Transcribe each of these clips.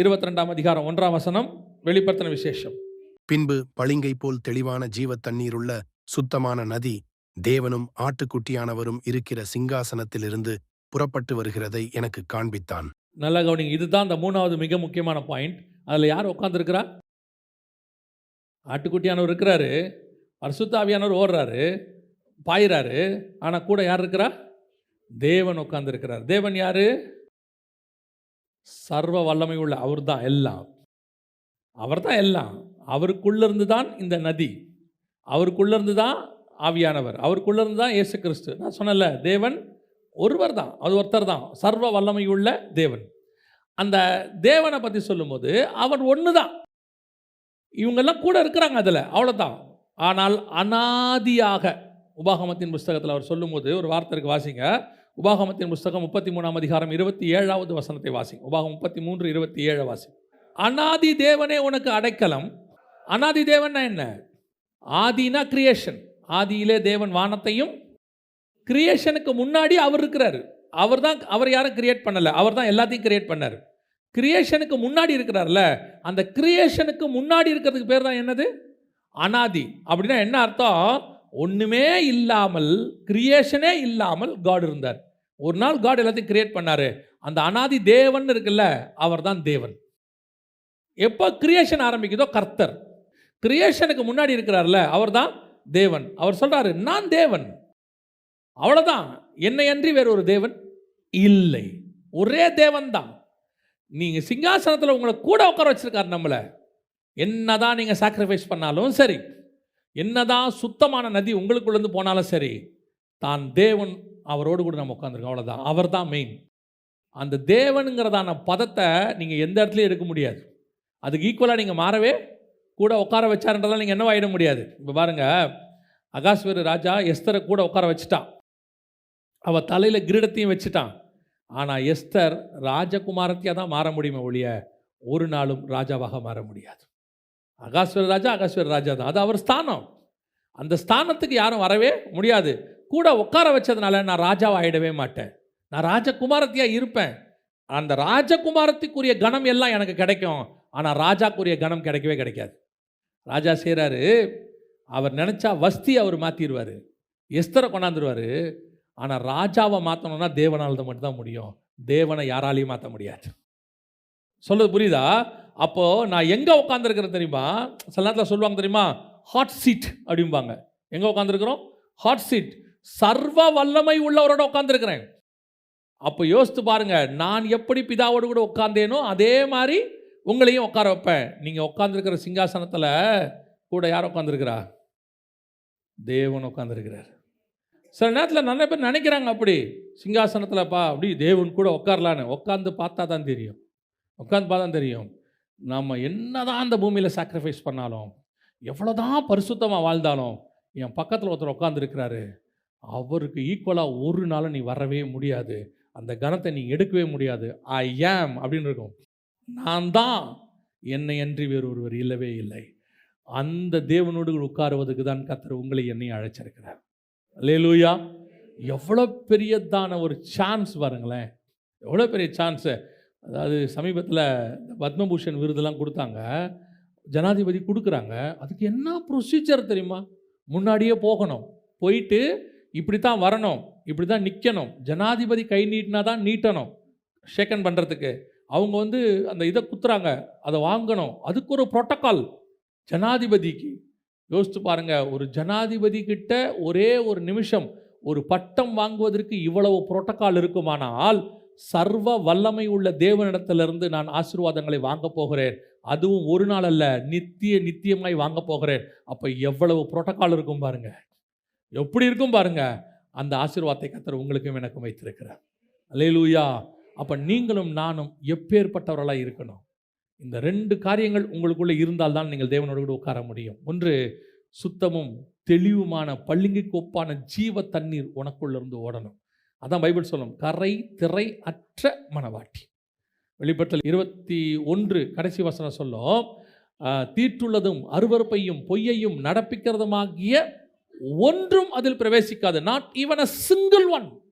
இருபத்தி ரெண்டாம் அதிகாரம் ஒன்றாம் வசனம் வெளிப்படுத்தின விசேஷம். பின்பு பளிங்கை போல் தெளிவான ஜீவ தண்ணீருள்ள சுத்தமான நதி தேவனும் ஆட்டுக்குட்டியானவரும் இருக்கிற சிங்காசனத்திலிருந்து புறப்பட்டு வருகிறதை எனக்கு காண்பித்தான். நல்லா கவனிங்க இதுதான் இந்த மூணாவது மிக முக்கியமான பாயிண்ட். அதில் யார் உட்காந்துருக்கிறா ஆட்டுக்குட்டியானவர் இருக்கிறாரு பரிசுத்தாவியானவர் ஓடுறாரு பாயிறாரு ஆனால் கூட யார் இருக்கிறா? தேவன் உட்காந்துருக்கிறார் தேவன் யாரு? சர்வ வல்லமை உள்ள அவர் தான் எல்லாம். அவர் தான் எல்லாம். அவருக்குள்ளேருந்து தான் இந்த நதி. அவருக்குள்ளேருந்து தான் ஆவியானவர். அவருக்குள்ளேருந்து தான் இயேசு கிறிஸ்து நான் சொன்னல தேவன் ஒருவர் தான் அது ஒருத்தர் தான் சர்வ வல்லமையுள்ள தேவன். அந்த தேவனை பற்றி சொல்லும்போது அவர் ஒன்று தான் இவங்கெல்லாம் கூட இருக்கிறாங்க அதில். அவ்வளோதான் ஆனால் அனாதியாக உபாகமத்தின் புஸ்தகத்தில் அவர் சொல்லும்போது ஒரு வார்த்தைக்கு வாசிங்க. உபாகமத்தின் புஸ்தகம் முப்பத்தி மூணாம் அதிகாரம் இருபத்தி ஏழாவது வசனத்தை வாசி உபாகம் முப்பத்தி மூன்று இருபத்தி ஏழு வாசி அனாதி தேவனே உனக்கு அடைக்கலம். அனாதி தேவன்னா என்ன? ஆதினா கிரியேஷன் ஆதியிலே தேவன் வானத்தையும் கிரியேஷனுக்கு முன்னாடி அவர் இருக்கிறாரு. அவர் தான் அவர் யாரும் கிரியேட் பண்ணலை. அவர் தான் எல்லாத்தையும் கிரியேட் பண்ணார். கிரியேஷனுக்கு முன்னாடி இருக்கிறார்ல அந்த கிரியேஷனுக்கு முன்னாடி இருக்கிறதுக்கு பேர் தான் என்னது? அனாதி. அப்படின்னா என்ன அர்த்தம்? ஒன்றுமே இல்லாமல் கிரியேஷனே இல்லாமல் காட் இருந்தார். ஒரு நாள் காட் எல்லாத்தையும் கிரியேட் பண்ணாரு. அந்த அனாதி தேவன் இருக்குல்ல அவர் தான் தேவன். எப்போ கிரியேஷன் ஆரம்பிக்குதோ கர்த்தர். கிரியேஷனுக்கு முன்னாடி இருக்கிறார்ல அவர் தான் தேவன். அவர் சொல்கிறாரு நான் தேவன். அவ்வளோதான் என்னை அன்றி வேற ஒரு தேவன் இல்லை. ஒரே தேவன் தான் நீங்கள் சிங்காசனத்தில் உங்களை கூட உட்கார வச்சுருக்காரு நம்மளை. என்னதான் நீங்கள் சாக்ரிஃபைஸ் பண்ணாலும் சரி. என்னதான் சுத்தமான நதி உங்களுக்குள்ளேருந்து போனாலும் சரி தான் தேவன் அவரோடு கூட நம்ம உட்காந்துருக்கோம் அவ்வளோதான் அவர் தான் மெயின் அந்த தேவனுங்கிறதான பதத்தை நீங்கள் எந்த இடத்துலையும் எடுக்க முடியாது. அதுக்கு ஈக்குவலாக நீங்கள் மாறவே கூட உட்கார வச்சாருன்றதால் நீங்கள் என்னவாயிட முடியாது. இப்போ பாருங்கள் அகாஸ்வர ராஜா எஸ்தரை கூட உட்கார வச்சுட்டான். அவள் தலையில் கிரீடத்தையும் வச்சுட்டான். ஆனால் எஸ்தர் ராஜகுமாரத்தையாக தான் மாற முடியுமே ஒழிய ஒரு நாளும் ராஜாவாக மாற முடியாது. அகாஸ்வர ராஜா அகாஸ்வர ராஜா தான். அது அவர் ஸ்தானம். அந்த ஸ்தானத்துக்கு யாரும் வரவே முடியாது. கூட உட்கார வச்சதுனால நான் ராஜாவாக ஆகிடவே மாட்டேன். நான் ராஜகுமாரத்தியாக இருப்பேன். அந்த ராஜகுமாரத்துக்குரிய கணம் எல்லாம் எனக்கு கிடைக்கும். ஆனால் ராஜாக்குரிய கணம் கிடைக்கவே கிடைக்காது. ராஜா செய்கிறாரு அவர் நினச்சா வஸ்தி அவர் மாற்றிடுவார் எஸ்தரை கொண்டாந்துருவார். ஆனால் ராஜாவை மாற்றணும்னா தேவனால் தான் மட்டும்தான் முடியும். தேவனை யாராலையும் மாற்ற முடியாது. சொல்றது புரியுதா? அப்போது நான் எங்கே உட்காந்துருக்கிறேன் தெரியுமா? சில நேரத்தில் சொல்லுவாங்க தெரியுமா? ஹாட் சீட் அப்படிம்பாங்க. எங்கே உட்காந்துருக்குறோம் ஹாட் சீட் சர்வ வல்லமை உள்ளவரோட உட்காந்துருக்கிறேன் அப்போ யோசித்து பாருங்க நான் எப்படி பிதாவோடு கூட உட்காந்தேனோ அதே மாதிரி உங்களையும் உட்கார வைப்பேன். நீங்கள் உட்காந்துருக்கிற சிங்காசனத்தில் கூட யார் உட்காந்துருக்கிறா தேவன் உட்காந்துருக்கிறார் சில நேரத்தில் நிறைய பேர் நினைக்கிறாங்க அப்படி சிங்காசனத்தில்ப்பா அப்படி தேவன் கூட உட்காரலான்னு. உட்காந்து பார்த்தா தான் தெரியும். உட்காந்து பார்த்தா தான் தெரியும். நம்ம என்ன தான் அந்த பூமியில் சாக்ரிஃபைஸ் பண்ணாலும் எவ்வளோதான் பரிசுத்தமாக வாழ்ந்தாலும் என் பக்கத்தில் ஒருத்தர் உட்காந்துருக்கிறாரு அவருக்கு ஈக்குவலாக ஒரு நாளும் நீ வரவே முடியாது. அந்த கணத்தை நீ எடுக்கவே முடியாது. ஐ ஏம் அப்படின்னு இருக்கும். நான் தான். என்னை அன்றி வேறு ஒருவர் இல்லவே இல்லை. அந்த தேவனோடு உட்காருவதுக்கு தான் கத்தர் உங்களை என்னையும் அழைச்சிருக்கிறார். லேலூயா எவ்வளோ பெரியதான ஒரு சான்ஸ் பாருங்களேன். எவ்வளோ பெரிய சான்ஸு அதாவது சமீபத்தில் பத்மபூஷன் விருதெல்லாம் கொடுத்தாங்க. ஜனாதிபதி கொடுக்குறாங்க. அதுக்கு என்ன ப்ரொசீஜர் தெரியுமா? முன்னாடியே போகணும். போயிட்டு இப்படி தான் வரணும் இப்படி தான் நிற்கணும் ஜனாதிபதி கை நீட்டினா தான் நீட்டணும் ஷேக்கன் பண்ணுறதுக்கு அவங்க வந்து அந்த இதை குத்துறாங்க அதை வாங்கணும். அதுக்கு ஒரு ப்ரோட்டோக்கால் ஜனாதிபதிக்கு. யோசித்து பாருங்கள் ஒரு ஜனாதிபதி கிட்ட ஒரே ஒரு நிமிஷம் ஒரு பட்டம் வாங்குவதற்கு இவ்வளவு புரோட்டோக்கால் இருக்குமானால் சர்வ வல்லமை உள்ள தேவனிடத்திலிருந்து நான் ஆசீர்வாதங்களை வாங்க போகிறேன். அதுவும் ஒரு நாள் அல்ல நித்திய நித்தியமாய் வாங்க போகிறேன். அப்போ எவ்வளவு புரோட்டோக்கால் இருக்கும் பாருங்கள் எப்படி இருக்கும் பாருங்க? அந்த ஆசீர்வாதத்தை கத்தர் உங்களுக்கும் எனக்கும் வைத்திருக்கிறார். அலையலூயா அப்போ நீங்களும் நானும் எப்பேற்பட்டவர்களாக இருக்கணும்? இந்த ரெண்டு காரியங்கள் உங்களுக்குள்ளே இருந்தால் தான் நீங்கள் தேவனோடு கூட உட்கார முடியும். ஒன்று சுத்தமும் தெளிவுமான பள்ளிங்கைக்கு ஒப்பான ஜீவ தண்ணீர் உனக்குள்ளேருந்து ஓடணும். அதான் பைபிள் சொல்லும் கரை திரை அற்ற மனவாட்டி. வெளிப்பட்டல் இருபத்தி ஒன்று கடைசி வசனம் சொல்லும் தீட்டுள்ளதும் அருவருப்பையும் பொய்யையும் நடப்பிக்கிறதுமாகிய ஒன்றும் அதில் பிரவேசிக்காது. Not even a single one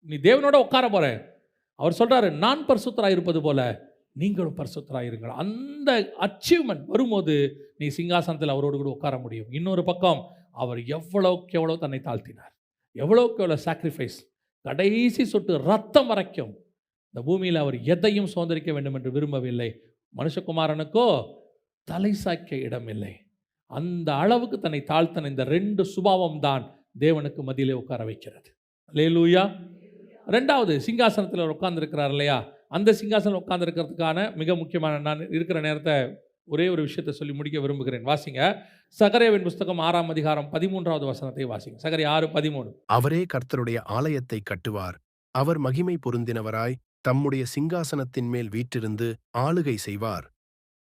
நீ தேவனோட உட்கார போற. அவர் சொல்றாரு நான் பரிசுத்தராக இருப்பது போல நீங்களும் பரிசுத்தராயிருங்கள். அந்த அச்சீவ்மெண்ட் வரும்போது நீ சிங்காசனத்தில் அவரோடு கூட உட்கார முடியும். இன்னொரு பக்கம் அவர் எவ்வளோக்கு எவ்வளோ தன்னை தாழ்த்தினார். எவ்வளோக்கு எவ்வளோ சாக்ரிஃபைஸ் கடைசி சொட்டு ரத்தம் வரைக்கும் இந்த பூமியில் அவர் எதையும் சுதந்திரிக்க வேண்டும் என்று விரும்பவில்லை. மனுஷகுமாரனுக்கோ தலை சாய்க்க இடமில்லை அந்த அளவுக்கு தன்னை தாழ்த்தன இந்த ரெண்டு சுபாவம் தான் தேவனுக்கு மதியிலே உட்கார வைக்கிறது. லேலூயா ரெண்டாவது சிங்காசனத்தில் உட்கார்ந்துருக்கிறார் இல்லையா? அந்த சிங்காசனம் உட்கார்ந்துருக்கிறதுக்கான மிக முக்கியமான நான் இருக்கிற நேரத்தை ஒரே ஒரு விஷயத்தை சொல்லி முடிக்க விரும்புகிறேன். வாசிங்க. சகரேவின் புஸ்தகம் ஆறாம் அதிகாரம் பதிமூன்றாவது வசனத்தை வாசிங்க. சகரை ஆறு பதிமூணு. அவரே கர்த்தருடைய ஆலயத்தை கட்டுவார். அவர் மகிமை பொருந்தினவராய் தம்முடைய சிங்காசனத்தின் மேல் வீற்றிருந்து ஆளுகை செய்வார்.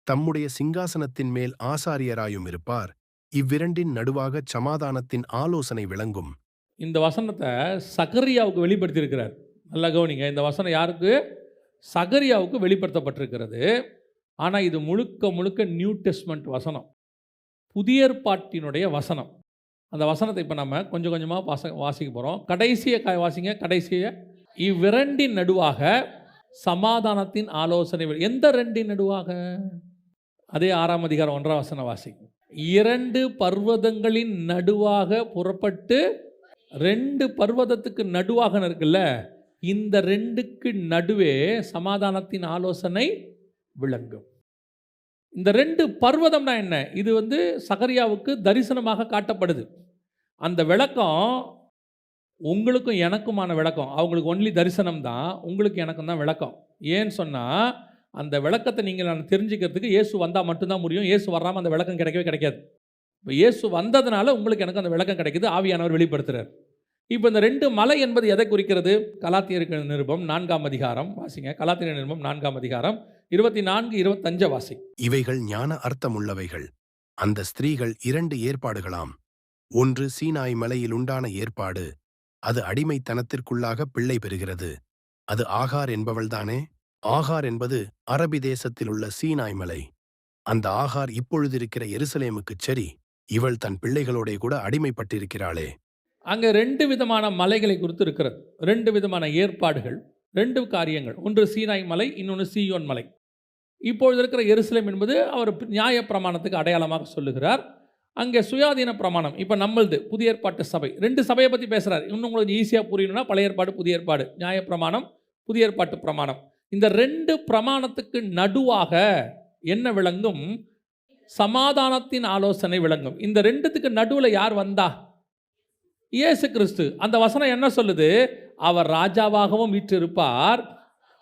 தம்முடைய சிங்காசனத்தின் மேல் ஆசாரியராயும் இருப்பார். இவ்விரண்டின் நடுவாக சமாதானத்தின் ஆலோசனை விளங்கும். இந்த வசனத்தை சகரியாவுக்கு வெளிப்படுத்தியிருக்கிறார். நல்லா கவனிங்க இந்த வசனம் யாருக்கு? சகரியாவுக்கு வெளிப்படுத்தப்பட்டிருக்கிறது. ஆனால் இது முழுக்க முழுக்க நியூ டெஸ்ட்மெண்ட் வசனம். புதிய ஏற்பாட்டினுடைய வசனம். அந்த வசனத்தை இப்போ நம்ம கொஞ்சம் கொஞ்சமாக வாச வாசிக்க போகிறோம் கடைசியை க வாசிங்க கடைசியை. இவ்விரண்டின் நடுவாக சமாதானத்தின் ஆலோசனை எந்த ரெண்டின் நடுவாக? அதே ஆறாம் அதிகாரம் ஒன்றாம் வசன வாசி. இரண்டு பர்வதங்களின் நடுவாக புறப்பட்டு ரெண்டு பர்வதத்துக்கு நடுவாக இருக்குல்ல இந்த ரெண்டுக்கு நடுவே சமாதானத்தின் ஆலோசனை விளங்கும். இந்த ரெண்டு பர்வதம்னா என்ன? இது வந்து சகரியாவுக்கு தரிசனமாக காட்டப்படுது. அந்த விளக்கம் உங்களுக்கும் எனக்குமான விளக்கம். அவங்களுக்கு ஒன்லி தரிசனம் தான் உங்களுக்கு எனக்கும் தான் விளக்கம். ஏன்னு சொன்னால் அந்த விளக்கத்தை நீங்கள் நான் தெரிஞ்சுக்கிறதுக்கு இயேசு வந்தால் மட்டும்தான் முடியும். இயேசு வராமல் அந்த விளக்கம் கிடைக்கவே கிடைக்காது. இப்போ இயேசு வந்ததுனால உங்களுக்கு எனக்கு அந்த விளக்கம் கிடைக்குது. ஆவியானவர் வெளிப்படுத்துகிறார் இப்போ இந்த ரெண்டு மலை என்பது எதை குறிக்கிறது? கலாத்தியர் நிருபம் நான்காம் அதிகாரம். வாசிங்க. கலாத்தியர் நிருபம் நான்காம் அதிகாரம். இருபத்தி நான்கு இருபத்தஞ்ச வாசி. இவைகள் ஞான அர்த்தம் உள்ளவைகள் அந்த ஸ்திரீகள் இரண்டு ஏற்பாடுகளாம். ஒன்று சீனாய் மலையில் உண்டான ஏற்பாடு. அது அடிமைத்தனத்திற்குள்ளாக பிள்ளை பெறுகிறது. அது ஆகார் என்பவள்தானே? ஆகார் என்பது அரபி தேசத்தில் உள்ள சீனாய் மலை. அந்த ஆகார் இப்பொழுதிருக்கிற எருசலேமுக்குச் சரி இவள் தன் பிள்ளைகளோடே கூட அடிமைப்பட்டிருக்கிறாளே. அங்கே ரெண்டு விதமான மலைகளை குறித்து இருக்கிறது. ரெண்டு விதமான ஏற்பாடுகள் ரெண்டு காரியங்கள். ஒன்று சீனாய் மலை இன்னொன்று சீயோன் மலை. இப்பொழுது இருக்கிற எருசலேம் என்பது அவர் நியாய பிரமாணத்துக்கு அடையாளமாக சொல்லுகிறார். அங்கே சுயாதீன பிரமாணம் இப்போ நம்மளது புதிய ஏற்பாட்டு சபை. ரெண்டு சபையை பற்றி பேசுகிறார் இன்னும் உங்களுக்கு ஈஸியாக புரியணும்னா பழைய ஏற்பாடு புதிய ஏற்பாடு. நியாய பிரமாணம் புதிய ஏற்பாட்டு பிரமாணம். இந்த ரெண்டு பிரமாணத்துக்கு நடுவாக என்ன விளங்கும்? சமாதானத்தின் ஆலோசனை விளங்கும். இந்த ரெண்டுத்துக்கு நடுவில் யார் வந்தா? இயேசு கிறிஸ்து அந்த வசனம் என்ன சொல்லுது? அவர் ராஜாவாகவும் வீற்றிருப்பார்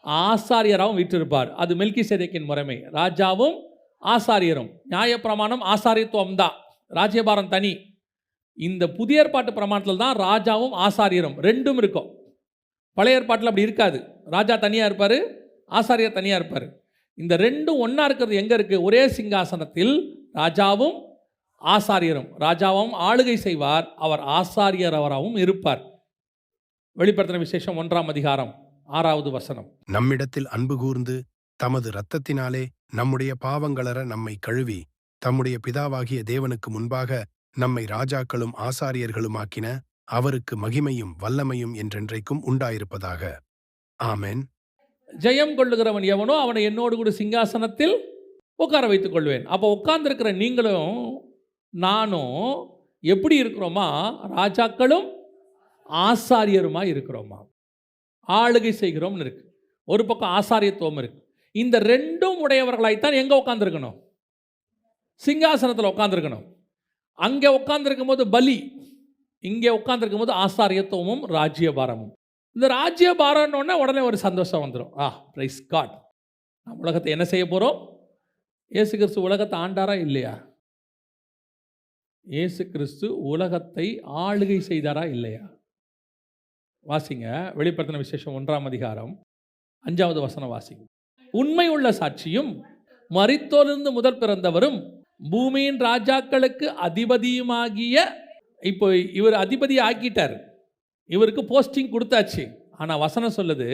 ஆசாரியராகவும் வீற்றிருப்பார். அது மெல்கி சேதைக்கின் முறைமை. ராஜாவும் ஆசாரியரும். நியாயப்பிரமாணம் ஆசாரியத்துவம் தான். ராஜ்யபாரம் தனி. இந்த புதிய ஏற்பாட்டு பிரமாணத்தில் தான் ராஜாவும் ஆசாரியரும். ரெண்டும் இருக்கும். பழைய ஏற்பாட்டில் அப்படி இருக்காது. ராஜா தனியாக இருப்பார் ஆசாரியர் தனியாக இருப்பார். இந்த ரெண்டும் ஒன்றா இருக்கிறது எங்கே இருக்குது ஒரே சிங்காசனத்தில் ராஜாவும் ஆசாரியரும். ராஜாவும் ஆளுகை செய்வார். அவர் ஆசாரியர் அவராகவும் இருப்பார். வெளிப்படுத்தின விசேஷம் ஒன்றாம் அதிகாரம் ஆறாவது வசனம். நம்மிடத்தில் அன்பு கூர்ந்து தமது இரத்தத்தினாலே நம்முடைய பாவங்களற நம்மை கழுவி தம்முடைய பிதாவாகிய தேவனுக்கு முன்பாக நம்மை ராஜாக்களும் ஆசாரியர்களுமாக்கின அவருக்கு மகிமையும் வல்லமையும் என்றென்றைக்கும் உண்டாயிருப்பதாக. ஆமென். ஜெயம் கொள்ளுகிறவன் எவனோ அவனை என்னோடு கூட சிங்காசனத்தில் உட்கார வைத்துக் கொள்வேன். அப்போ உட்கார்ந்துருக்கிற நீங்களும் நானும் எப்படி இருக்கிறோமா? ராஜாக்களும் ஆசாரியருமா இருக்கிறோமா? ஆளுகை செய்கிறோம்னு இருக்கு. ஒரு பக்கம் ஆசாரியத்துவம் இருக்கு. இந்த ரெண்டும் உடையவர்களாய்த்தான் எங்கே உட்காந்துருக்கணும் சிங்காசனத்தில் உட்காந்துருக்கணும் அங்கே உட்காந்துருக்கும் போது பலி இங்கே உட்காந்துருக்கும் போது ஆசாரியத்துவமும் ராஜ்யபாரமும். இந்த ராஜ்யபாரம்னு உடனே ஒரு சந்தோஷம் வந்துடும் ஆ பிரைஸ் காட் நம்ம உலகத்தை என்ன செய்ய போகிறோம் ஏசு கிறிஸ்து உலகத்தை ஆண்டாரா இல்லையா? ஏசு கிறிஸ்து உலகத்தை ஆளுகை செய்தாரா இல்லையா? வாசிங்க வெளிப்படுத்தின விசேஷம் ஒன்றாம் அதிகாரம் அஞ்சாவது வசனம் வாசிங்க. உண்மை உள்ள சாட்சியும் மறித்தோலிருந்து முதல் பிறந்தவரும் பூமியின் ராஜாக்களுக்கு அதிபதியுமாகிய இப்போ இவர் அதிபதி ஆக்கிட்டார் இவருக்கு போஸ்டிங் கொடுத்தாச்சு. ஆனால் வசனம் சொல்லுது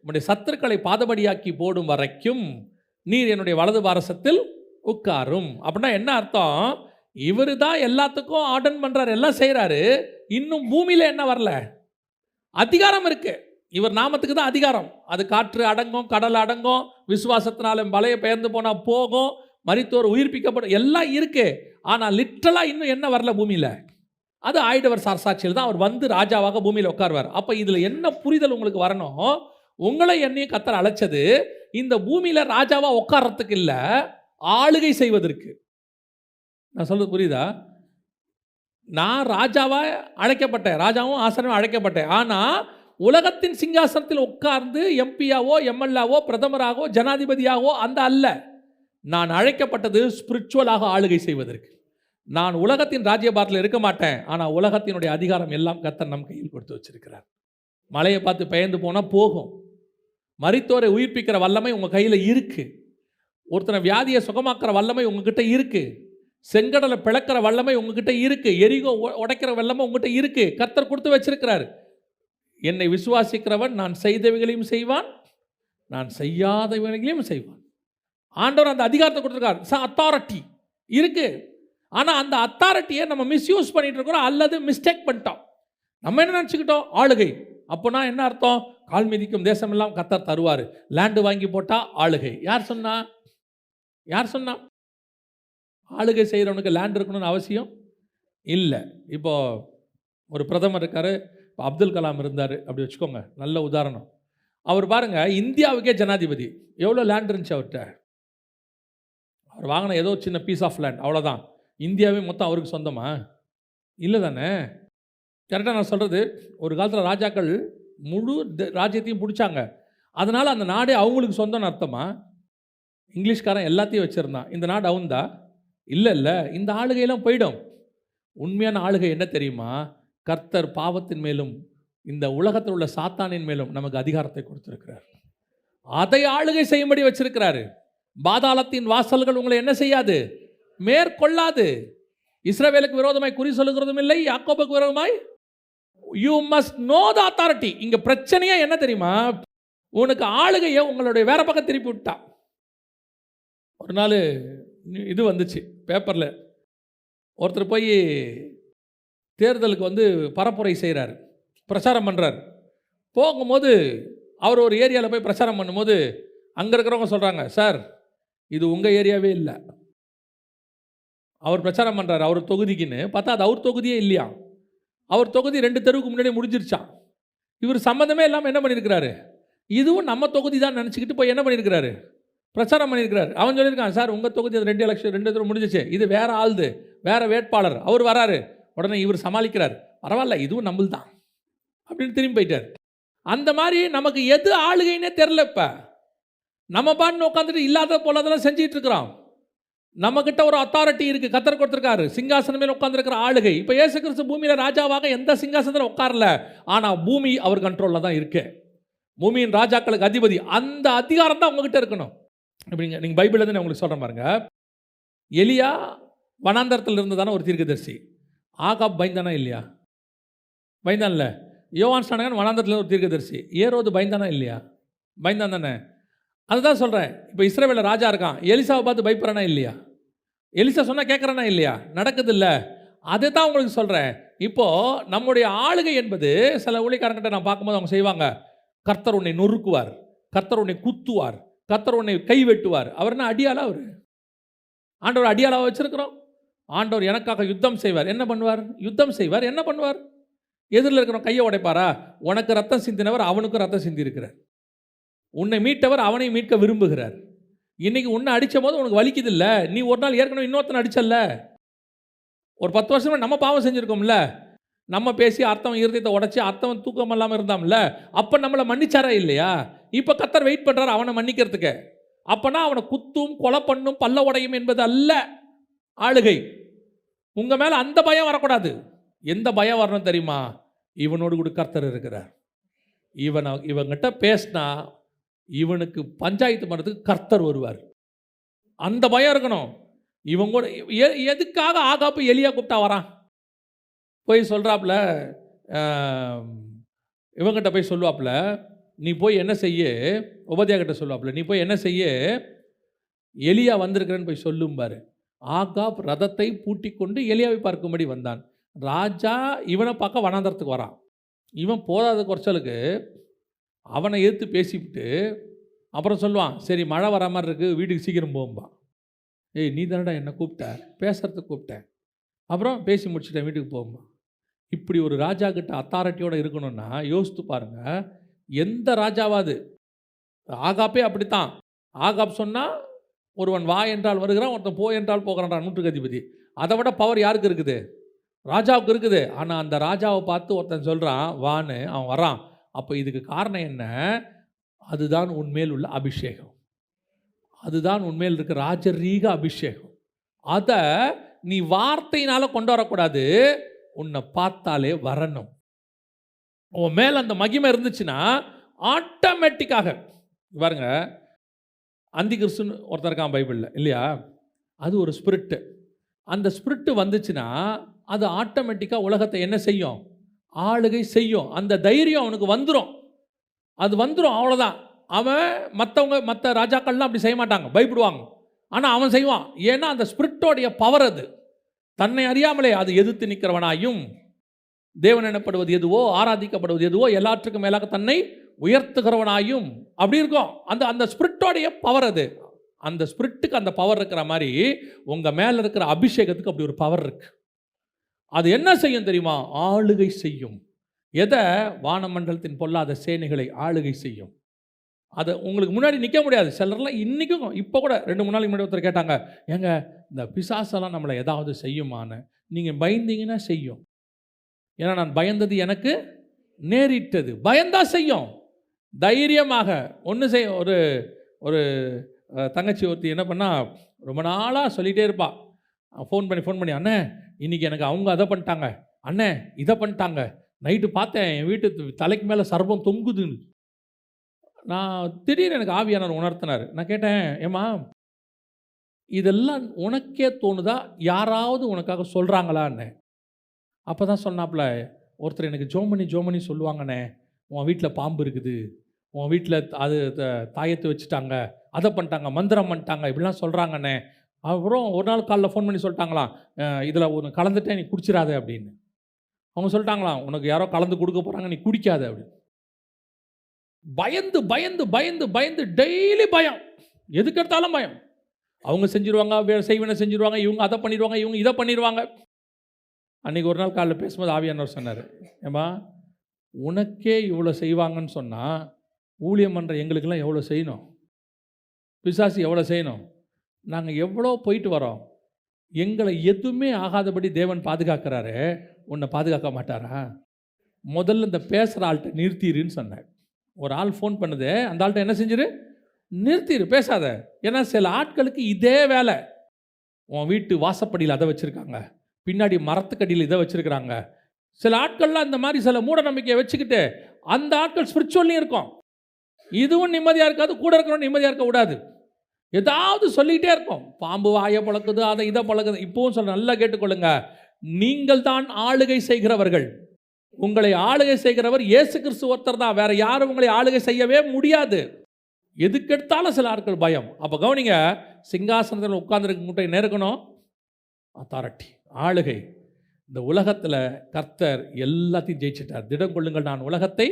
உன்னுடைய சத்துருக்களை பாதபடியாக்கி போடும் வரைக்கும் நீர் என்னுடைய வலது பாரசத்தில் உட்காரும். அப்படின்னா என்ன அர்த்தம்? இவர் தான் எல்லாத்துக்கும் ஆர்டன் பண்ணுறாரு எல்லாம் செய்கிறாரு இன்னும் பூமியில் என்ன வரல? அதிகாரம் இருக்குது இவர் நாமத்துக்கு தான் அதிகாரம். அது காற்று அடங்கும் கடல் அடங்கும் விசுவாசத்தினால மலையை பெயர்ந்து போனால் போகும் மறித்தோர் உயிர்ப்பிக்கப்படும் எல்லாம் இருக்குது ஆனால் லிட்ரலாக இன்னும் என்ன வரல பூமியில்? அது ஆயிடவர் சாட்சியில் தான் அவர் வந்து ராஜாவாக பூமியில் உட்காருவார். அப்போ இதில் என்ன புரிதல் உங்களுக்கு வரணும்? உங்களை என்னையும் கத்தர் அழைச்சது இந்த பூமியில் ராஜாவாக உட்கார்றதுக்கு இல்லை ஆளுகை செய்வதற்கு. நான் சொல்றது புரியுதா? நான் ராஜாவாக அழைக்கப்பட்டேன் ராஜாவும் ஆசனமும் அழைக்கப்பட்டேன். ஆனால் உலகத்தின் சிங்காசனத்தில் உட்கார்ந்து எம்பியாவோ எம்எல்ஏவோ பிரதமராகவோ ஜனாதிபதியாகவோ அந்த அல்ல. நான் அழைக்கப்பட்டது ஸ்பிரிச்சுவலாக ஆளுகை செய்வதற்கு. நான் உலகத்தின் ராஜ்யபாரத்தில் இருக்க மாட்டேன் ஆனால் உலகத்தினுடைய அதிகாரம் எல்லாம் கத்தர் நம் கையில் கொடுத்து வச்சிருக்கிறார். மலையை பார்த்து பெயர்ந்து போனால் போகும். மறித்தோரை உயிர்ப்பிக்கிற வல்லமை உங்கள் கையில் இருக்குது ஒருத்தனை வியாதியை சுகமாக்குற வல்லமை உங்ககிட்ட இருக்குது செங்கடலை பிளக்கிற வல்லமை உங்ககிட்ட இருக்குது எரிகோ உடைக்கிற வல்லமை உங்ககிட்ட இருக்குது கத்தர் கொடுத்து வச்சிருக்கிறார். என்னை விசுவாசிக்கிறவன் நான் செய்தவைகளையும் செய்வான் நான் செய்யாதவைகளையும் செய்வான். ஆண்டவர் அந்த அதிகாரத்தை கொடுத்துருக்கார். அத்தாரிட்டி இருக்குது ஆனால் அந்த அத்தாரிட்டியை நம்ம மிஸ்யூஸ் பண்ணிட்டு இருக்கிறோம் அல்லது மிஸ்டேக் பண்ணிட்டோம். நம்ம என்ன நினச்சிக்கிட்டோம்? ஆளுகை. அப்போனா என்ன அர்த்தம்? கால் மிதிக்கும் தேசமெல்லாம் கத்தர் தருவார். லேண்டு வாங்கி போட்டால் ஆளுகை. யார் சொன்னா? யார் சொன்னா? ஆளுகை செய்கிறவனுக்கு லேண்ட் இருக்கணும்னு அவசியம் இல்லை. இப்போ ஒரு பிரதமர் இருக்கார் இப்போ அப்துல் கலாம் இருந்தார். அப்படி வச்சுக்கோங்க. நல்ல உதாரணம். அவர் பாருங்க இந்தியாவுக்கே ஜனாதிபதி. எவ்வளோ லேண்ட் இருந்துச்சு அவர்கிட்ட அவர் வாங்கின ஏதோ சின்ன பீஸ் ஆஃப் லேண்ட் அவ்வளோதான் இந்தியாவே மொத்தம் அவருக்கு சொந்தமா? இல்லை தானே? கரெக்டாக நான் சொல்கிறது ஒரு காலத்தில் ராஜாக்கள் முழு த- ராஜ்யத்தையும் பிடிச்சாங்க. அதனால் அந்த நாடே அவங்களுக்கு சொந்தம்னு அர்த்தமா? இங்கிலீஷ்காரன் எல்லாத்தையும் வச்சுருந்தான். இந்த நாடு அவன்தா? இல்லை இல்லை. இந்த ஆளுகையெல்லாம் போயிடும். உண்மையான ஆளுகை என்ன தெரியுமா? கர்த்தர் பாவத்தின் மேலும் இந்த உலகத்தில் உள்ள சாத்தானின் மேலும் நமக்கு அதிகாரத்தை கொடுத்துருக்கிறார். அதை ஆளுகை செய்யும்படி வச்சிருக்கிறாரு. பாதாளத்தின் வாசல்கள் உங்களை என்ன செய்யாது? மேற்கொள்ளாது. இஸ்ரவேலுக்கு விரோதமாய் குறி சொல்லுகிறதும் இல்லை யாக்கோபுக்கு விரோதமாய். You must know the authority இங்க பிரச்சனையே என்ன தெரியுமா? உனக்கு ஆளுகையை உங்களுடைய வேற பக்கம் திருப்பி விட்டா ஒரு நாள் இது வந்துச்சு பேப்பரில் ஒருத்தர் போய் தேர்தலுக்கு வந்து பரப்புரை செய்கிறார் பிரச்சாரம் பண்ணுறார் போகும்போது அவர் ஒரு ஏரியாவில் போய் பிரச்சாரம் பண்ணும்போது அங்கே இருக்கிறவங்க சொல்கிறாங்க சார் இது உங்கள் ஏரியாவே இல்லை. அவர் பிரச்சாரம் பண்ணுறாரு அவர் தொகுதிக்குன்னு. பார்த்தா அது அவர் தொகுதியே இல்லையா? அவர் தொகுதி ரெண்டு தெருவுக்கு முன்னாடி முடிஞ்சிருச்சான் இவர் சம்மந்தமே இல்லாமல் என்ன பண்ணியிருக்கிறாரு? இதுவும் நம்ம தொகுதி தான் நினச்சிக்கிட்டு போய் என்ன பண்ணியிருக்கிறாரு? பிரச்சாரம் பண்ணியிருக்கிறாரு. அவன் சொல்லியிருக்கான் சார் உங்கள் தொகுதி அது ரெண்டு எலெக்ஷன் ரெண்டு தடவை முடிஞ்சிச்சு. இது வேற ஆள்து வேற வேட்பாளர். அவர் வராரு. உடனே இவர் சமாளிக்கிறார். பரவாயில்ல இதுவும் நம்மள் தான் அப்படின்னு திரும்பி போயிட்டார். அந்த மாதிரி நமக்கு எது ஆளுகைன்னே தெரில இப்போ. நம்ம பாட்டு உட்காந்துட்டு இல்லாத போலாதெல்லாம் செஞ்சிட்டு இருக்கிறோம். நம்மக்கிட்ட ஒரு அத்தாரிட்டி இருக்குது கத்தர் கொடுத்துருக்காரு. சிங்காசனம் உட்காந்துருக்கிற ஆளுகை. இப்போ ஏசு கிறிஸ்து பூமியில் ராஜாவாக எந்த சிங்காசனத்தில் உட்காரல. ஆனால் பூமி அவர் கண்ட்ரோலில் தான் இருக்கு. பூமியின் ராஜாக்களுக்கு அதிபதி. அந்த அதிகாரம் தான் உங்ககிட்ட இருக்கணும். இப்படிங்க நீங்கள் பைபிளில் நான் உங்களுக்கு சொல்கிறேன் பாருங்க. எலியா வனாந்தரத்தில் இருந்து தானே ஒரு தீர்க்கதரிசி. ஆகாப் பயந்தானா இல்லையா? பயந்தான்ல. யோவான் ஸ்நானகன் வனாந்தரத்தில் ஒரு தீர்க்கதரிசி. ஏரோது பயந்தானா இல்லையா? பயந்தான் தானே. அதுதான் சொல்கிறேன் இப்போ இஸ்ரேவேல ராஜா இருக்கான். எலிசாவை பார்த்து பயப்படுறானா இல்லையா? எலிசா சொன்னால் கேட்குறானா இல்லையா? நடக்குது இல்லை அதை தான் உங்களுக்கு சொல்கிறேன் இப்போது நம்முடைய ஆளுகை என்பது சில ஊழிக்காரங்கிட்ட நான் பார்க்கும்போது அவங்க செய்வாங்க. கர்த்தர் உன்னை நொறுக்குவார். கர்த்தர் உன்னை குத்துவார். கர்த்தர் உன்னை கை வெட்டுவார். அவர் என்ன அடியாளா அவர்? ஆண்டவர் அடியாளாக வச்சுருக்கிறோம். ஆண்டவர் எனக்காக யுத்தம் செய்வார். என்ன பண்ணுவார்? யுத்தம் செய்வார். என்ன பண்ணுவார்? எதிரில் இருக்கிற கையை உடைப்பாரா? உனக்கு ரத்தம் சிந்தினவர் அவனுக்கும் ரத்தம் சிந்தி இருக்கிறார் உன்னை மீட்டவர் அவனை மீட்க விரும்புகிறார். இன்னைக்கு உன்னை அடித்த போது உனக்கு வலிக்குது இல்லை நீ ஒரு நாள் ஏற்கனவே இன்னொருத்தனை அடிச்சல்ல? ஒரு பத்து வருஷமாக நம்ம பாவம் செஞ்சுருக்கோம்ல? நம்ம பேசி அர்த்தம் இருதயத்தை உடச்சி அர்த்தம் தூக்கம் இல்லாமல் இருந்தாம்ல? அப்போ நம்மளை மன்னிச்சாரா இல்லையா? இப்போ கத்தர் வெயிட் பண்ணுறாரு அவனை மன்னிக்கிறதுக்கு. அப்போனா அவனை குத்தும் கொலை பண்ணும் பல்ல உடையும் என்பது அல்ல ஆளுகை. உங்கள் மேலே அந்த பயம் வரக்கூடாது. எந்த பயம் வரணும் தெரியுமா? இவனோடு கூட கர்த்தர் இருக்கிறார். இவனை இவங்கிட்ட பேசினா இவனுக்கு பஞ்சாயத்து பண்ணுறதுக்கு கர்த்தர் வருவார். அந்த பயம் இருக்கணும். இவன் கூட எ- எதுக்காக ஆகாப்பு எலியா கூப்பிட்டா வரான்? போய் சொல்கிறாப்புல இவங்கிட்ட போய் சொல்லுவாப்புல நீ போய் என்ன செய்ய? உபதியா கிட்ட சொல்லுவாப்புல நீ போய் என்ன செய்ய? எலியா வந்திருக்கிறேன்னு போய் சொல்லும்பார். ஆகாப் ரதத்தை பூட்டி கொண்டு எலியாவை பார்க்கும்படி வந்தான். ராஜா இவனை பார்க்க வனாந்தரத்துக்கு வரான். இவன் போதாத குறைச்சலுக்கு அவனை எதிர்த்து பேசிவிட்டு அப்புறம் சொல்லுவான் சரி மழை வர மாதிரி இருக்குது வீட்டுக்கு சீக்கிரம் போகும்பா ஏய் நீ தானடா என்னை கூப்பிட்ட? பேசுறதுக்கு கூப்பிட்டேன் அப்புறம் பேசி முடிச்சுட்டேன் வீட்டுக்கு போகும்பா இப்படி ஒரு ராஜா கிட்ட அத்தாரிட்டியோடு இருக்கணும்னா யோசித்து பாருங்கள் எந்த ராஜாவாது ஆகாப்பே அப்படித்தான். ஆகாப் சொன்னால் ஒருவன் வா என்றால் வருகிறான் ஒருத்தன் போ என்றால் போகிறான்டா நூற்றுக்கு அதிபதி அதை விட பவர் யாருக்கு இருக்குது? ராஜாவுக்கு இருக்குது. ஆனால் அந்த ராஜாவை பார்த்து ஒருத்தன் சொல்கிறான் வான்னு அவன் வரான் அப்போ இதுக்கு காரணம் என்ன? அதுதான் உண்மையில் உள்ள அபிஷேகம். அதுதான் உண்மையில் இருக்க ராஜரீக அபிஷேகம். அதை நீ வார்த்தையினால கொண்டு வரக்கூடாது. உன்னை பார்த்தாலே வரணும். உன் மேல அந்த மகிமை இருந்துச்சுன்னா ஆட்டோமேட்டிக்காக பாருங்க அந்தி கிறிஸ்துன்னு ஒருத்தர் இருக்கான் பைபிளில் இல்லையா? அது ஒரு ஸ்பிரிட்டு அந்த ஸ்பிரிட்டு வந்துச்சுன்னா அது ஆட்டோமேட்டிக்காக உலகத்தை என்ன செய்யும்? ஆளுகை செய்யும். அந்த தைரியம் அவனுக்கு வந்துடும் அது வந்துடும் அவ்வளோதான் அவன் மற்றவங்க மற்ற ராஜாக்கள்லாம் அப்படி செய்ய மாட்டாங்க. பயப்படுவாங்க. ஆனால் அவன் செய்வான். ஏன்னா அந்த ஸ்பிரிட்டோடைய பவர் அது. தன்னை அறியாமலே அது எதிர்த்து நிற்கிறவனாயும் தேவன் எனப்படுவது எதுவோ ஆராதிக்கப்படுவது எதுவோ எல்லாற்றுக்கும் மேலாக தன்னை உயர்த்துகிறவனாயும் அப்படி இருக்கும். அந்த அந்த ஸ்பிரிட்டோடைய பவர் அது. அந்த ஸ்பிரிட்டுக்கு அந்த பவர் இருக்கிற மாதிரி உங்கள் மேலே இருக்கிற அபிஷேகத்துக்கு அப்படி ஒரு பவர் இருக்குது அது என்ன செய்யும் தெரியுமா? ஆளுகை செய்யும். எதை? வானமண்டலத்தின் பொல்லாத சேனைகளை ஆளுகை செய்யும். அதை உங்களுக்கு முன்னாடி நிற்க முடியாது. சிலர்லாம் இன்றைக்கும் இப்போ கூட ரெண்டு மூணு நாளைக்கு முன்னாடி ஒருத்தர் கேட்டாங்க ஏங்க இந்த பிசாசெல்லாம் நம்மளை ஏதாவது செய்யுமான்னு? நீங்கள் பயந்தீங்கன்னா செய்யும். ஏன்னா நான் பயந்தது எனக்கு நேரிட்டது. பயந்தா செய்யும். தைரியமாக ஒன்று செய் ஒரு ஒரு தங்கச்சி ஒருத்தி என்ன பண்ணால் ரொம்ப நாளாக சொல்லிகிட்டே இருப்பாள் ஃபோன் பண்ணி ஃபோன் பண்ணி அண்ணே இன்னைக்கு எனக்கு அவங்க அதை பண்ணிட்டாங்க. அண்ணே இதை பண்ணிட்டாங்க. நைட்டு பார்த்தேன் என் வீட்டு தலைக்கு மேலே சர்பம் தொங்குதுன்னு. நான் திடீர்னு எனக்கு ஆவியானவர் உணர்த்தினார். நான் கேட்டேன் ஏம்மா இதெல்லாம் உனக்கே தோணுதா? யாராவது உனக்காக சொல்கிறாங்களான்னு அப்போ தான் சொன்னாப்புல ஒருத்தர் எனக்கு ஜோமணி ஜோமணி சொல்லுவாங்கண்ணே. உன் வீட்டில் பாம்பு இருக்குது. உன் வீட்டில் அது த- தாயத்தை வச்சுட்டாங்க. அதை பண்ணிட்டாங்க மந்திரம் பண்ணிட்டாங்க. இப்படிலாம் சொல்கிறாங்கண்ணே அப்புறம் ஒரு நாள் காலைல ஃபோன் பண்ணி சொல்லிட்டாங்களாம் இதில் ஒன்று கலந்துட்டேன் நீ குடிச்சிடாத அப்படின்னு. அவங்க சொல்லிட்டாங்களாம் உனக்கு யாரோ கலந்து கொடுக்க போகிறாங்க நீ குடிக்காத அப்படின்னு. பயந்து பயந்து பயந்து பயந்து டெய்லி பயம். எதுக்கு எடுத்தாலும் பயம். அவங்க செஞ்சிருவாங்க வே- செய்வனை செஞ்சுருவாங்க இவங்க அதை பண்ணிடுவாங்க இவங்க இதை பண்ணிடுவாங்க. அன்றைக்கி ஒரு நாள் காலைல பேசும்போது ஆவியானவர் சொன்னார் ஏம்மா உனக்கே இவ்வளோ செய்வாங்கன்னு சொன்னால் ஊழியம் பண்ணுற எங்களுக்கெல்லாம் எவ்வளோ செய்யணும்? பிசாசு எவ்வளோ செய்யணும்? நாங்கள் எவ்வளோ போயிட்டு வரோம்? எங்களை எதுவுமே ஆகாதபடி தேவன் பாதுகாக்கிறாரு உன்னை பாதுகாக்க மாட்டாரா? முதல்ல இந்த பேசுகிற ஆள்கிட்ட நிறுத்திடுன்னு சொன்னேன். ஒரு ஆள் ஃபோன் பண்ணுது அந்த ஆள்கிட்ட என்ன செஞ்சிரு? நிறுத்திடு பேசாத. ஏன்னா சில ஆட்களுக்கு இதே வேலை. உன் வீட்டு வாசப்படியில் அதை வச்சுருக்காங்க. பின்னாடி மரத்துக்கடியில் இதை வச்சுருக்குறாங்க. சில ஆட்கள்லாம் இந்த மாதிரி சில மூட நம்பிக்கையை வச்சுக்கிட்டு அந்த ஆட்கள் ஸ்பிரிச்சுவல்லையும் இருக்கும். இதுவும் நிம்மதியாக இருக்காது கூட இருக்கிறவன் நிம்மதியாக இருக்கக்கூடாது ஏதாவது சொல்லிக்கிட்டே இருக்கும் பாம்பு வாயை பழக்குது அதை இதை பழக்குது. இப்போவும் சொல்ல நல்லா கேட்டுக்கொள்ளுங்க. நீங்கள் தான் ஆளுகை செய்கிறவர்கள். உங்களை ஆளுகை செய்கிறவர் இயேசு கிறிஸ்து ஒருத்தர் தான். வேற யாரும் உங்களை ஆளுகை செய்யவே முடியாது. எதுக்கெடுத்தாலும் சில ஆட்கள் பயம். அப்போ கவனிங்க சிங்காசனத்தில் உட்கார்ந்துருக்க முட்டை நெருக்கணும் அத்தாரிட்டி ஆளுகை. இந்த உலகத்தில் கர்த்தர் எல்லாத்தையும் ஜெயிச்சிட்டார். திடம் கொள்ளுங்கள் நான் உலகத்தை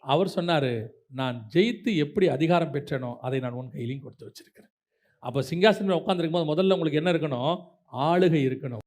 அவர் சொன்னார் நான் ஜெயித்து எப்படி அதிகாரம் பெற்றேனோ அதை நான் உன் கையிலையும் கொடுத்து வச்சிருக்கிறேன். அப்போ சிங்காசனம் உட்காந்துருக்கும் போது முதல்ல உங்களுக்கு என்ன இருக்கணும்? ஆளுகை இருக்கணும்.